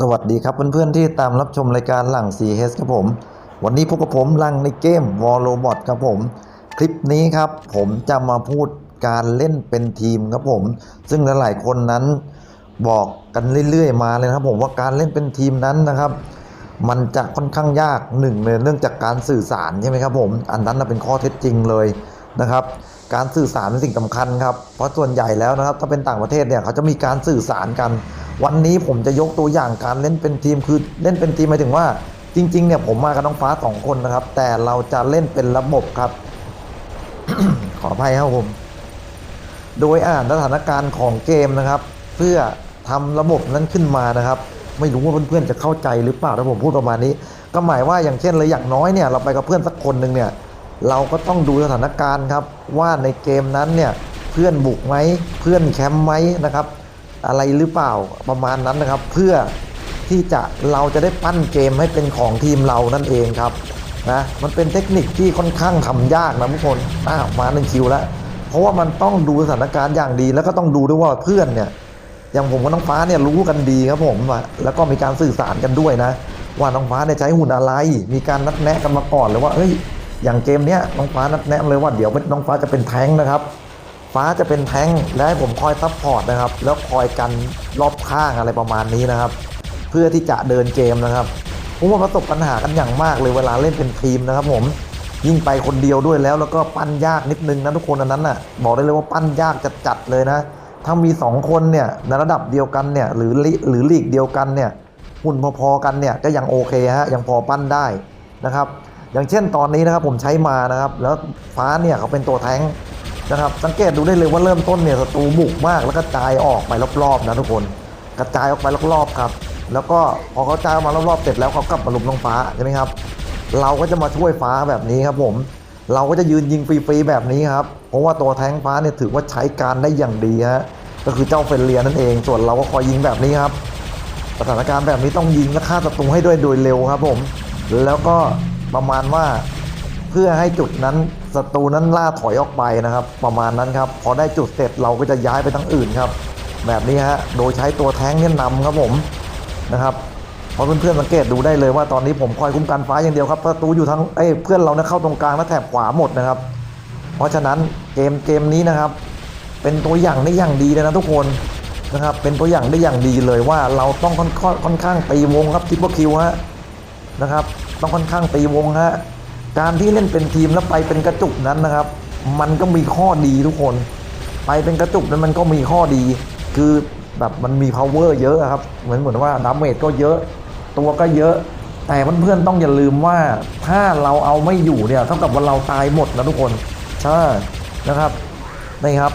สวัสดีครับเพื่อนๆที่ตามรับชมรายการหลัง 4H ครับผม วันนี้พบกับผมลังในเกม War Robot ครับผม คลิปนี้ครับผมจะมาพูดการเล่นเป็นทีมครับผม ซึ่งหลายๆคนนั้นบอกกันเรื่อยๆมาเลยนะครับผมว่าการเล่นเป็นทีมนั้นนะครับ มันจะค่อนข้างยากหนึ่งเลยเนื่องจากการสื่อสารใช่ไหมครับผมอันนั้นเป็นข้อเท็จจริงเลยนะครับการสื่อสารเป็นสิ่งสำคัญครับเพราะส่วนใหญ่แล้วนะครับถ้าเป็นต่างประเทศเนี่ยเขาจะมีการสื่อสารกัน วันนี้ผมจะยกตัวอย่างการเล่นเป็นทีมคือเล่นเป็นทีมหมายถึงว่า จริงๆเนี่ยผมมากับน้องฟ้าสองคนนะครับ แต่เราจะเล่นเป็นระบบครับ ขออภัยครับผม โดยอ่านสถานการณ์ของเกมนะครับ เพื่อทำระบบนั้นขึ้นมานะครับ ไม่รู้ว่าเพื่อนๆจะเข้าใจหรือเปล่าถ้าผมพูดประมาณนี้ ก็หมายว่าอย่างเช่นเลยอย่างน้อยเนี่ยเราไปกับเพื่อนสักคนหนึ่งเนี่ย เราก็ต้องดูสถานการณ์ครับ ว่าในเกมนั้นเนี่ยเพื่อนบุกไหมเพื่อนแคมป์ไหมนะครับ อะไรหรือเปล่าประมาณนั้นนะครับ เพื่อที่จะเราจะได้ปั้นเกมให้เป็นของทีมเรานั่นเองครับนะมันเป็นเทคนิคที่ค่อนข้างทำยากนะทุกคนอ้าวมาหนึ่งคิวแล้ว เพราะว่ามันต้องดูสถานการณ์อย่างดี แล้วก็ต้องดูด้วยว่าเพื่อนเนี่ยอย่างผมกับน้องฟ้าเนี่ยรู้กันดีครับผมแล้วก็มีการสื่อสารกันด้วยนะ ว่าน้องฟ้าเนี่ยใช้หุ่นอะไร มีการนัดแนะกันมาก่อนเลยว่าเอ้ยอย่างเกมเนี้ยน้องฟ้านัดแนะเลยว่าเดี๋ยวน้องฟ้าจะเป็นแท้งนะครับ ฟ้าจะเป็นแท้งและให้ผมคอยซัพพอร์ตนะครับ แล้วคอยกันรอบข้างอะไรประมาณนี้นะครับ เพื่อที่จะเดินเกมนะครับผมว่าประสบปัญหากันอย่างมากเลยเวลาเล่นเป็นทีมนะครับ ผมยิ่งไปคนเดียวด้วยแล้ว แล้วก็ปั้นยากนิดนึงนะทุกคนอันนั้นน่ะบอกได้เลยว่าปั้นยากจัดๆเลยนะถ้ามีสองคนเนี่ยในระดับเดียวกันเนี่ยหรือหรือลีกเดียวกันเนี่ยหุ่นพอๆกันเนี่ยก็ยังโอเคฮะยังพอปั้นได้นะครับ อย่างเช่นตอนนี้นะครับผมใช้มานะครับ แล้วฟ้าเนี่ยเขาเป็นตัวแท้ง นะครับ สังเกตดูได้เลยว่าเริ่มต้นเนี่ยศัตรูบุกมากแล้วก็จายออกไปรอบๆนะทุกคน กระจายออกไปรอบๆครับ แล้วก็พอเขาจายออกมารอบๆเสร็จแล้วเขากลับมาลุมน้องฟ้าใช่ไหมครับ เราก็จะมาช่วยฟ้าแบบนี้ครับผม เราก็จะยืนยิงฟรีๆแบบนี้ครับ เพราะว่าตัวแท้งฟ้าเนี่ยถือว่าใช้การได้อย่างดีฮะ ก็คือเจ้าเฟรเลียนั่นเอง ส่วนเราก็คอยยิงแบบนี้ครับ สถานการณ์แบบนี้ต้องยิงและฆ่าศัตรูให้ด้วยโดยเร็วครับผม แล้วก็ประมาณว่าเพื่อให้จุดนั้น ศัตรูนั้นล่าถอยออกไปนะครับ ประมาณนั้นครับ พอได้จุดเสร็จเราก็จะย้ายไปทั้งอื่นครับ แบบนี้ฮะโดยใช้ตัวแท้งเนี่ยนำครับผมนะครับเพราะเพื่อนๆสังเกตดูได้เลยว่าตอนนี้ผมคอยคุ้มกันฟ้าอย่างเดียวครับประตูอยู่ทั้งเอ้เพื่อนเราเนี่ยเข้าตรงกลางและแถบขวาหมดนะครับ เพราะฉะนั้นเกมเกมนี้นะครับ เป็นตัวอย่างได้อย่างดีเลยนะทุกคนนะครับ เป็นตัวอย่างได้อย่างดีเลยว่าเราต้องค่อนข้างค่อนข้างตีวงครับทิปเปอร์คิวฮะนะครับ ต้องค่อนข้างตีวงฮะ การที่เล่นเป็นทีมแล้วไปเป็นกระจุกนั้นนะครับ มันก็มีข้อดีทุกคน ไปเป็นกระจุกนั้นมันก็มีข้อดี คือแบบมันมี power เยอะครับ เหมือนเหมือนว่าดาเมจก็เยอะ ตัวก็เยอะ แต่เพื่อนๆต้องอย่าลืมว่าถ้าเราเอาไม่อยู่เนี่ยเท่ากับว่าเราตายหมดนะทุกคนใช่นะครับนี่ครับ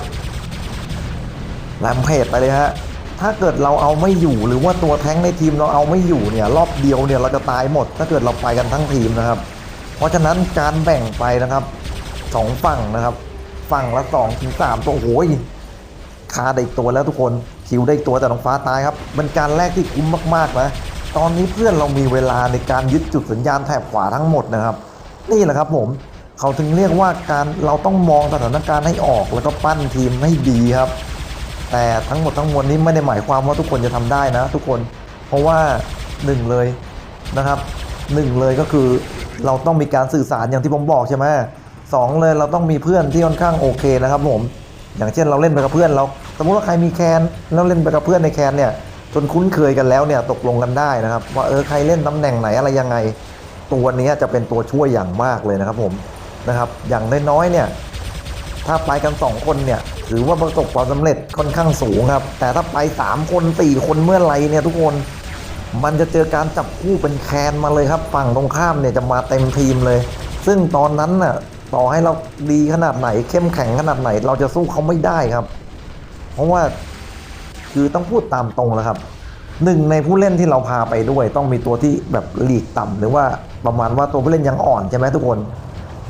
แลมเพจไปเลยฮะถ้าเกิดเราเอาไม่อยู่หรือว่าตัวแท้งในทีมเราเอาไม่อยู่เนี่ยรอบเดียวเนี่ยเราจะตายหมด ถ้าเกิดเราไปกันทั้งทีมนะครับ เพราะฉะนั้นการแบ่งไปนะครับสองฝั่งนะครับ ฝั่งละสองถึงสามตัวโอ้ยคาได้อีกตัวแล้วทุกคนคิวได้ตัวแต่น้องฟ้าตายครับเป็นการแรกที่คุ้มมากๆนะตอนนี้เพื่อนเรามีเวลาในการยึดจุดสัญญาณแถบขวาทั้งหมดนะครับ นี่แหละครับผมเขาถึงเรียกว่าการเราต้องมองสถานการณ์ให้ออกแล้วก็ปั้นทีมให้ดีครับ แต่ทั้งหมดทั้งมวลนี้ไม่ได้หมายความว่าทุกคนจะทำได้นะ ทุกคนเพราะว่าหนึ่งเลยนะครับหนึ่งเลยก็คือ เราต้องมีการสื่อสารอย่างที่ผมบอกใช่ไหมสองเลยเราต้องมีเพื่อนที่ค่อนข้างโอเคนะครับผม อย่างเช่นเราเล่นไปกับเพื่อนเรา สมมติว่าใครมีแคนแล้วเล่นไปกับเพื่อนในแคนเนี่ยจนคุ้นเคยกันแล้วเนี่ยตกลงกันได้นะครับว่าเออใครเล่นตำแหน่งไหนอะไรยังไง ตัวนี้จะเป็นตัวช่วยอย่างมากเลยนะครับผมนะครับอย่างน้อยๆเนี่ยถ้าไปกัน 2 คนเนี่ยถือว่าประสบความสำเร็จค่อนข้างสูงครับ แต่ถ้าไป 3 คน 4 คนเมื่อไรเนี่ยทุกคน มันจะเจอการจับคู่เป็นแคนมาเลยครับ ฝั่งตรงข้ามเนี่ยจะมาเต็มทีมเลย ซึ่งตอนนั้นน่ะต่อให้เราดีขนาดไหน เข้มแข็งขนาดไหน เราจะสู้เขาไม่ได้ครับ เพราะว่าคือต้องพูดตามตรงแล้วครับหนึ่งในผู้เล่นที่เราพาไปด้วย ต้องมีตัวที่แบบหลีกต่ำหรือว่าประมาณว่าตัวผู้เล่นยังอ่อนใช่ไหมทุกคน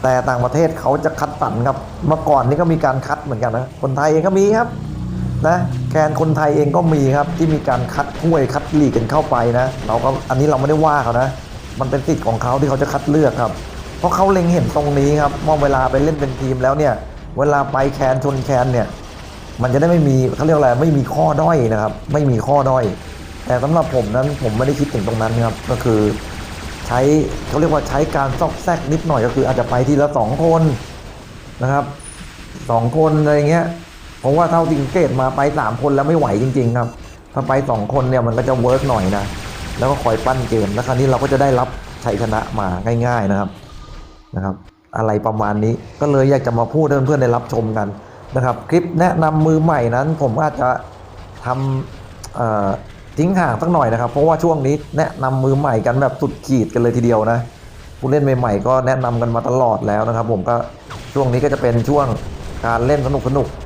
แต่ต่างประเทศเขาจะคัดสรรครับเมื่อก่อนนี่ก็มีการคัดเหมือนกันนะคนไทยเองก็มีครับ นะแกนคนไทยเองก็มีครับที่มีการคัดถ้วยคัดลีกกันเข้าไปนะ เราก็อันนี้เราไม่ได้ว่าเขานะ มันเป็นสิทธิ์ของเขาที่เขาจะคัดเลือกครับ เพราะเขาเล็งเห็นตรงนี้ครับว่าเวลาไปเล่นเป็นทีมแล้วเนี่ย เวลาไปแคนชนแคนเนี่ย มันจะได้ไม่มีเขาเรียกอะไรไม่มีข้อด้อยนะครับ ไม่มีข้อด้อย แต่สำหรับผมนั้นผมไม่ได้คิดถึงตรงนั้นครับก็คือใช้เขาเรียกว่าใช้การซอกแซกนิดหน่อยก็คืออาจจะไปทีละสองคนนะครับสองคนอะไรเงี้ย เพราะว่าเท่าที่สังเกตมาไปสามคนแล้วไม่ไหวจริง ๆ ครับ ถ้าไปสองคนเนี่ยมันก็จะเวิร์กหน่อยนะ แล้วก็คอยปั้นเกม แล้วคราวนี้เราก็จะได้รับชัยชนะมาง่าย ๆนะครับนะครับ อะไรประมาณนี้ก็เลยอยากจะมาพูดให้เพื่อนๆได้รับชมกันนะครับ คลิปแนะนำมือใหม่นั้น ผมอาจจะทำทิ้งห่างสักหน่อยนะครับ เพราะว่าช่วงนี้แนะนำมือใหม่กันแบบสุดขีดกันเลยทีเดียวนะผู้เล่นใหม่ๆก็แนะนำกันมาตลอดแล้วนะครับ ผมก็ช่วงนี้ก็จะเป็นช่วงการเล่นสนุกๆ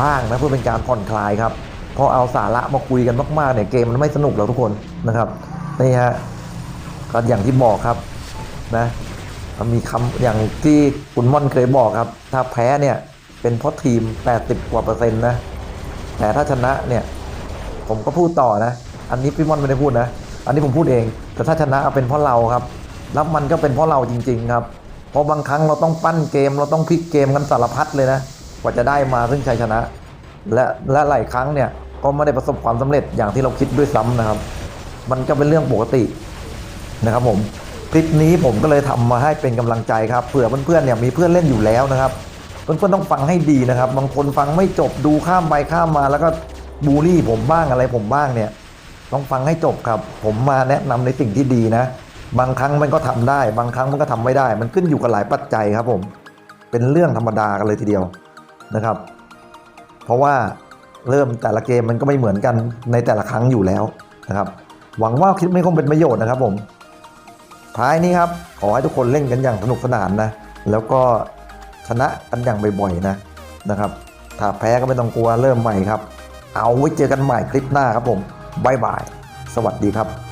บ้างนะเพื่อเป็นการผ่อนคลายครับพราะเอาสาระมาคุยกันมากๆเนี่ยเกมมันไม่สนุกแล้วทุกคนนะครับนี่ฮะก็อย่างที่บอกครับนะมันมีคำอย่างที่คุณม่อนเคยบอกครับ ถ้าแพ้เนี่ยเป็นเพราะทีม 80 กว่าเปอร์เซ็นต์นะแต่ถ้าชนะเนี่ยผมก็พูดต่อนะ อันนี้พี่ม่อนไม่ได้พูดนะ อันนี้ผมพูดเอง แต่ถ้าชนะเป็นเพราะเราครับ แล้วมันก็เป็นเพราะเราจริง ๆ ครับ เพราะบางครั้งเราต้องปั้นเกม เราต้องพลิกเกมกันสารพัดเลยนะ กว่าจะได้มาซึ่งชัยชนะ และและหลายครั้งเนี่ยก็ไม่ได้ประสบความสำเร็จอย่างที่เราคิดด้วยซ้ำนะครับ มันก็เป็นเรื่องปกตินะครับผมคลิปนี้ผมก็เลยทำมาให้เป็นกำลังใจครับเผื่อเพื่อนๆเนี่ยมีเพื่อนเล่นอยู่แล้วนะครับเพื่อนๆต้องฟังให้ดีนะครับ บางคนฟังไม่จบดูข้ามไปข้ามมา แล้วก็บูลลี่ผมบ้างอะไรผมบ้างเนี่ย ต้องฟังให้จบครับ ผมมาแนะนำในสิ่งที่ดีนะ บางครั้งมันก็ทำได้ บางครั้งมันก็ทำไม่ได้ มันขึ้นอยู่กับหลายปัจจัยครับผมเป็นเรื่องธรรมดากันเลยทีเดียว นะครับ เพราะว่าเริ่มแต่ละเกมมันก็ไม่เหมือนกันในแต่ละครั้งอยู่แล้วนะครับ หวังว่าคลิปนี้คงเป็นประโยชน์นะครับผมท้ายนี้ครับขอให้ทุกคนเล่นกันอย่างสนุกสนานนะแล้วก็ชนะกันอย่างบ่อยๆนะนะครับ ถ้าแพ้ก็ไม่ต้องกลัวเริ่มใหม่ครับ เอาไว้เจอกันใหม่คลิปหน้าครับผมบายบาย สวัสดีครับ